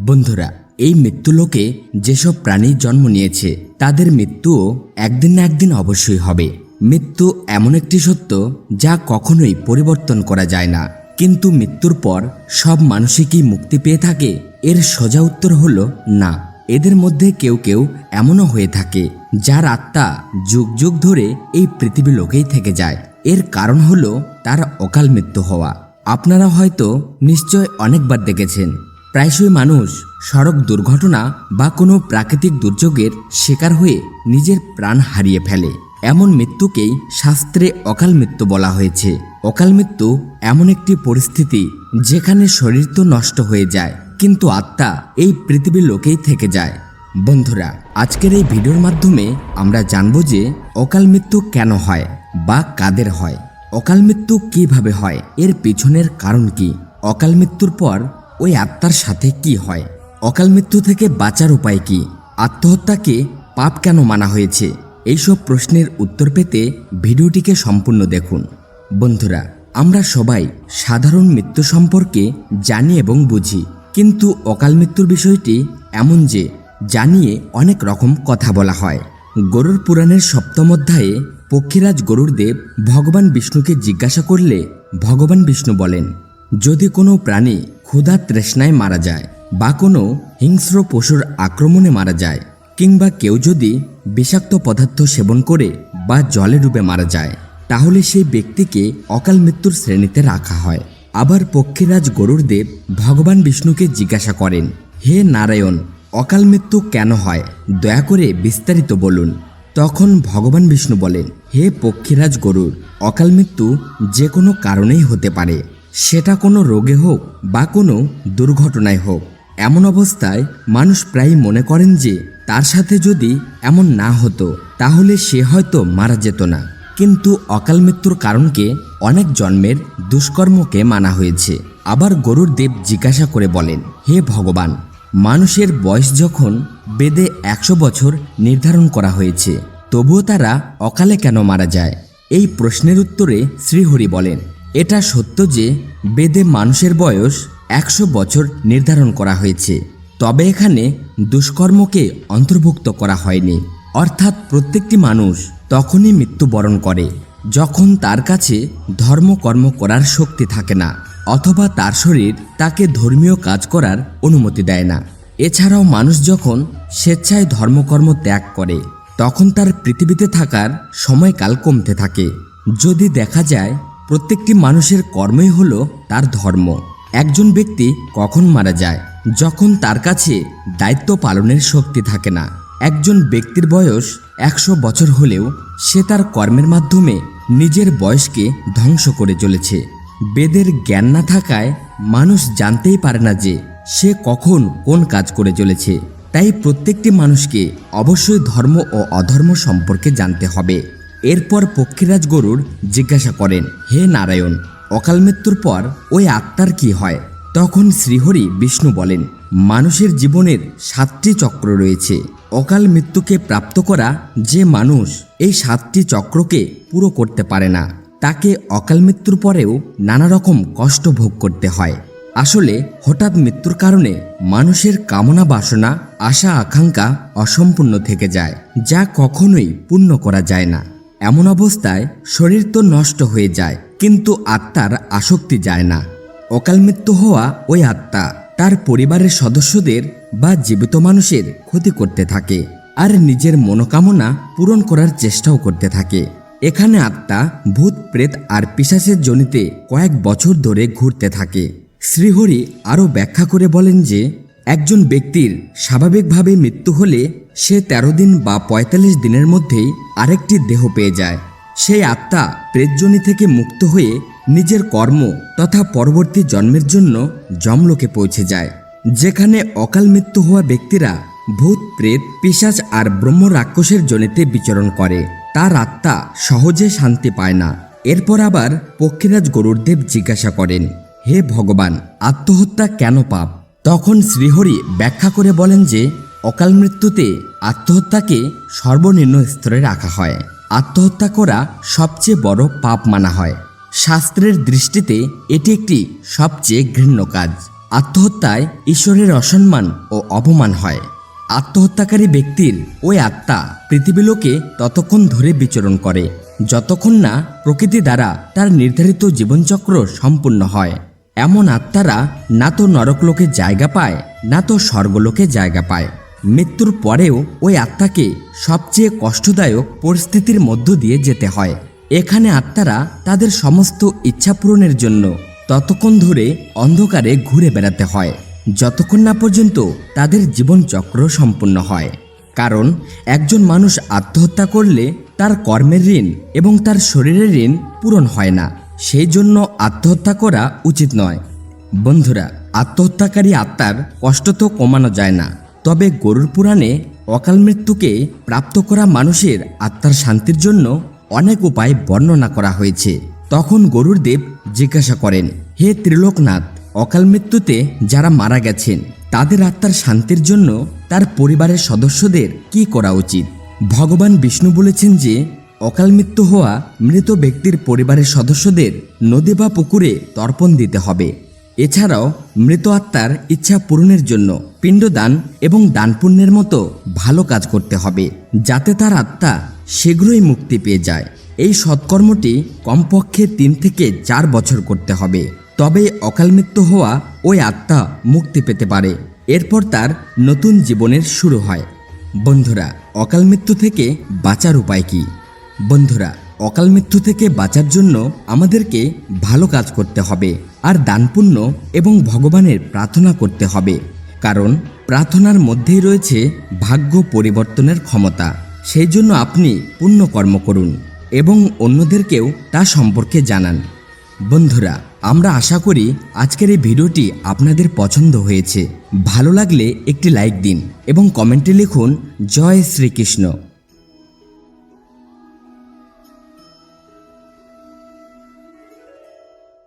বন্ধুরা, এই মৃত্যুলোকে যেসব প্রাণী জন্ম নিয়েছে, তাদের মৃত্যুও একদিন না একদিন অবশ্যই হবে। মৃত্যু এমন একটি সত্য যা কখনোই পরিবর্তন করা যায় না। কিন্তু মৃত্যুর পর সব মানুষই কি মুক্তি পেয়ে থাকে? এর সোজা উত্তর হলো না। এদের মধ্যে কেউ কেউ এমনও হয়ে থাকে, যার আত্মা যুগ যুগ ধরে এই পৃথিবী লোকেই থেকে যায়। এর কারণ হলো তার অকাল মৃত্যু হওয়া। আপনারা হয়তো নিশ্চয় অনেকবার দেখেছেন প্রায়শই মানুষ সড়ক দুর্ঘটনা বা কোনো প্রাকৃতিক দুর্যোগের শিকার হয়ে নিজের প্রাণ হারিয়ে ফেলে। এমন মৃত্যুকেই শাস্ত্রে অকাল মৃত্যু বলা হয়েছে। অকাল মৃত্যু এমন একটি পরিস্থিতি যেখানে শরীর তো নষ্ট হয়ে যায়, কিন্তু আত্মা এই পৃথিবীর লোকেই থেকে যায়। বন্ধুরা, আজকের এই ভিডিওর মাধ্যমে আমরা জানব যে অকাল মৃত্যু কেন হয় বা কাদের হয়? অকাল মৃত্যু কীভাবে হয়? এর পিছনের কারণ কি? অকাল মৃত্যুর পর ওই আত্মার সাথে কি হয়? অকাল মৃত্যু থেকে বাঁচার উপায় কি? আত্মহত্যাকে পাপ কেন মানা হয়েছে? এইসব প্রশ্নের উত্তর পেতে ভিডিওটিকে সম্পূর্ণ দেখুন। বন্ধুরা, আমরা সবাই সাধারণ মৃত্যু সম্পর্কে জানি এবং বুঝি। কিন্তু অকাল মৃত্যুর বিষয়টি এমন যে জানিয়ে অনেক রকম কথা বলা হয়। গরুর পুরাণের সপ্তম অধ্যায়ে পক্ষীরাজ গরুর দেব ভগবান বিষ্ণুকে জিজ্ঞাসা করলে ভগবান বিষ্ণু বলেন, যদি কোনো প্রাণী ক্ষুধা তৃষ্ণায় মারা যায় বা কোনো হিংস্র পশুর আক্রমণে মারা যায় কিংবা কেউ যদি বিষাক্ত পদার্থ সেবন করে বা জলে ডুবে মারা যায়, তাহলে সেই ব্যক্তিকে অকাল মৃত্যুর শ্রেণীতে রাখা হয়। আবার পক্ষীরাজ গরুর দেব ভগবান বিষ্ণুকে জিজ্ঞাসা করেন, হে নারায়ণ, অকাল মৃত্যু কেন হয়? দয়া করে বিস্তারিত বলুন। তখন ভগবান বিষ্ণু বলেন, হে পক্ষীরাজ গরুর অকাল মৃত্যু যে কোনো কারণেই হতে পারে। সেটা কোনো রোগে হোক বা কোনো দুর্ঘটনায় হোক। এমন অবস্থায় মানুষ প্রায় মনে করেন যে তার সাথে যদি এমন না হতো, তাহলে সে হয়তো মারা যেত না। কিন্তু অকাল মৃত্যুর কারণকে অনেক জন্মের দুষ্কর্মকে মানা হয়েছে। আবার গরুর দেব জিজ্ঞাসা করে বলেন, হে ভগবান, মানুষের বয়স যখন বেদে একশো বছর নির্ধারণ করা হয়েছে, তবুও তারা অকালে কেন মারা যায়? এই প্রশ্নের উত্তরে শ্রীহরি বলেন এটা সত্য যে বেদে মানুষের বয়স একশো বছর নির্ধারণ করা হয়েছে। তবে এখানে দুষ্কর্মকে অন্তর্ভুক্ত করা হয়নি। অর্থাৎ প্রত্যেকটি মানুষ তখনই মৃত্যুবরণ করে, যখন তার কাছে ধর্মকর্ম করার শক্তি থাকে না, অথবা তার শরীর তাকে ধর্মীয় কাজ করার অনুমতি দেয় না। এছাড়াও মানুষ যখন স্বেচ্ছায় ধর্মকর্ম ত্যাগ করে, তখন তার পৃথিবীতে থাকার সময়কাল কমতে থাকে। যদি দেখা যায় প্রত্যেকটি মানুষের কর্মই হলো তার ধর্ম। একজন ব্যক্তি কখন মারা যায়, যখন তার কাছে দায়িত্ব পালনের শক্তি থাকে না। একজন ব্যক্তির বয়স একশো বছর হলেও সে তার কর্মের মাধ্যমে নিজের বয়সকে ধ্বংস করে চলেছে। বেদের জ্ঞান না থাকায় মানুষ জানতেই পারে না যে সে কখন কোন কাজ করে চলেছে। তাই প্রত্যেকটি মানুষকে অবশ্যই ধর্ম ও অধর্ম সম্পর্কে জানতে হবে। এরপর পক্ষীরাজ গরুর জিজ্ঞাসা করেন, হে নারায়ণ, অকাল মৃত্যুর পর ওই আত্মার কি হয়? তখন শ্রীহরি বিষ্ণু বলেন, মানুষের জীবনের সাতটি চক্র রয়েছে। অকাল মৃত্যুকে প্রাপ্ত করা যে মানুষ এই সাতটি চক্রকে পুরো করতে পারে না, তাকে অকাল মৃত্যুর পরেও নানা রকম কষ্ট ভোগ করতে হয়। আসলে হঠাৎ মৃত্যুর কারণে মানুষের কামনা বাসনা, আশা, আকাঙ্ক্ষা অসম্পূর্ণ থেকে যায়, যা কখনোই পূর্ণ করা যায় না। এমন অবস্থায় শরীর তো নষ্ট হয়ে যায়, কিন্তু আত্মার আসক্তি যায় না। অকাল মৃত্যু হওয়া ওই আত্মা তার পরিবারের সদস্যদের বা জীবিত মানুষের ক্ষতি করতে থাকে আর নিজের মনোকামনা পূরণ করার চেষ্টাও করতে থাকে। এখানে আত্মা ভূত, প্রেত আর পিশাচের জনিতে কয়েক বছর ধরে ঘুরতে থাকে। শ্রীহরি আরও ব্যাখ্যা করে বলেন যে একজন ব্যক্তির স্বাভাবিকভাবে মৃত্যু হলে সে তেরো দিন বা পঁয়তাল্লিশ দিনের মধ্যেই আরেকটি দেহ পেয়ে যায়। সেই আত্মা প্রেতজনী থেকে মুক্ত হয়ে নিজের কর্ম তথা পরবর্তী জন্মের জন্য জমলোকে পৌঁছে যায়। যেখানে অকাল মৃত্যু হওয়া ব্যক্তিরা ভূত, প্রেত, পিশাচ আর ব্রহ্ম রাক্ষসের জনিতে বিচরণ করে। তার আত্মা সহজে শান্তি পায় না। এরপর আবার পক্ষীরাজ গরুরদেব জিজ্ঞাসা করেন, হে ভগবান, আত্মহত্যা কেন পাপ? তখন শ্রীহরি ব্যাখ্যা করে বলেন যে, অকাল মৃত্যুতে আত্মহত্যাকে সর্বনিম্ন স্তরে রাখা হয়। আত্মহত্যা করা সবচেয়ে বড় পাপ মানা হয়। শাস্ত্রের দৃষ্টিতে এটি একটি সবচেয়ে ঘৃণ্য কাজ। আত্মহত্যায় ঈশ্বরের অসম্মান ও অপমান হয়। আত্মহত্যাকারী ব্যক্তির ওই আত্মা পৃথিবীলোকে ততক্ষণ ধরে বিচরণ করে, যতক্ষণ না প্রকৃতি দ্বারা তার নির্ধারিত জীবনচক্র সম্পূর্ণ হয়। এমন আত্মারা না তো নরকলোকে জায়গা পায়, না তো স্বর্গলোকে জায়গা পায়। মৃত্যুর পরেও ওই আত্মাকে সবচেয়ে কষ্টদায়ক পরিস্থিতির মধ্য দিয়ে যেতে হয়। এখানে আত্মারা তাদের সমস্ত ইচ্ছা পূরণের জন্য ততক্ষণ ধরে অন্ধকারে ঘুরে বেড়াতে হয়। যতক্ষণ না পর্যন্ত তাদের জীবনচক্র সম্পূর্ণ হয়। কারণ একজন মানুষ আত্মহত্যা করলে তার কর্মের ঋণ এবং তার শরীরের ঋণ পূরণ হয় না। সেই জন্য আত্মহত্যা করা উচিত নয়। বন্ধুরা, আত্মহত্যাকারী আত্মার কষ্ট তো কমানো যায় না। তবে গরুর পুরাণে অকাল মৃত্যুকে প্রাপ্ত করা মানুষের আত্মার শান্তির জন্য অনেক উপায় বর্ণনা করা হয়েছে। তখন গরুর দেব জিজ্ঞাসা করেন, হে ত্রিলোকনাথ, অকাল মৃত্যুতে যারা মারা গেছেন, তাদের আত্মার শান্তির জন্য তার পরিবারের সদস্যদের কি করা উচিত? ভগবান বিষ্ণু বলেছেন যে অকাল মৃত্যু হওয়া মৃত ব্যক্তির পরিবারের সদস্যদের নদী বা পুকুরে তর্পণ দিতে হবে। এছাড়াও মৃত আত্মার ইচ্ছা পূরণের জন্য পিণ্ডদান এবং দান পুণ্যের মতো ভালো কাজ করতে হবে, যাতে তার আত্মা শীঘ্রই মুক্তি পেয়ে যায়। এই সৎকর্মটি কমপক্ষে তিন থেকে চার বছর করতে হবে। তবে অকাল মৃত্যু হওয়া ওই আত্মা মুক্তি পেতে পারে। এরপর তার নতুন জীবনের শুরু হয়। বন্ধুরা, অকাল মৃত্যু থেকে বাঁচার উপায় কি? বন্ধুরা, অকাল মৃত্যু থেকে বাঁচার জন্য আমাদেরকে ভালো কাজ করতে হবে আর দান পুণ্য এবং ভগবানের প্রার্থনা করতে হবে। কারণ প্রার্থনার মধ্যেই রয়েছে ভাগ্য পরিবর্তনের ক্ষমতা। সেই জন্য আপনি পুণ্যকর্ম করুন এবং অন্যদেরকেও তা সম্পর্কে জানান। বন্ধুরা, আমরা আশা করি আজকের এই ভিডিওটি আপনাদের পছন্দ হয়েছে। ভালো লাগলে একটি লাইক দিন এবং কমেন্টে লিখুন, জয় শ্রীকৃষ্ণ।